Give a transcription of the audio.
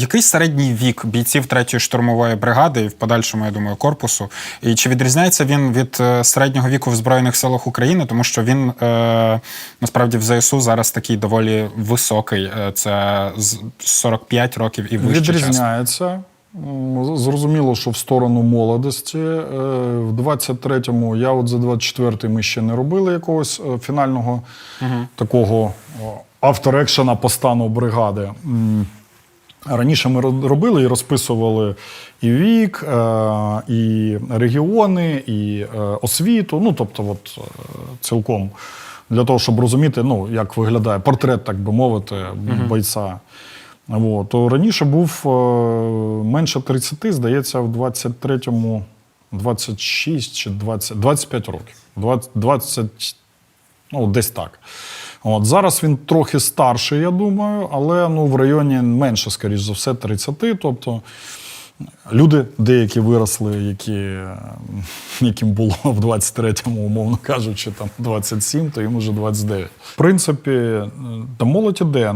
який середній вік бійців 3-ї штурмової бригади і в подальшому, я думаю, корпусу? І чи відрізняється він від е, середнього віку в Збройних силах України? Тому що він е, насправді в ЗСУ зараз такий доволі високий. Е, Це з 45 років і вище. Відрізняється. М, Зрозуміло, що в сторону молодості. Е, В 23-му я от за 24-й ми ще не робили якогось фінального такого о, авторекшена по стану бригади. Раніше ми робили і розписували і вік, е, і регіони, і е, освіту. Ну, тобто, от, е, цілком для того, щоб розуміти, ну, як виглядає портрет, так би мовити, бойця. От. То раніше був менше 30, здається, в 23-му 26 чи 20, 25 років. 20, 20, ну, десь так. От, зараз він трохи старший, я думаю, але ну, в районі менше, скоріш за все, 30. Тобто люди деякі виросли, які, е, яким було в 23-му, умовно кажучи, там 27, то їм уже 29. В принципі, та молодь іде.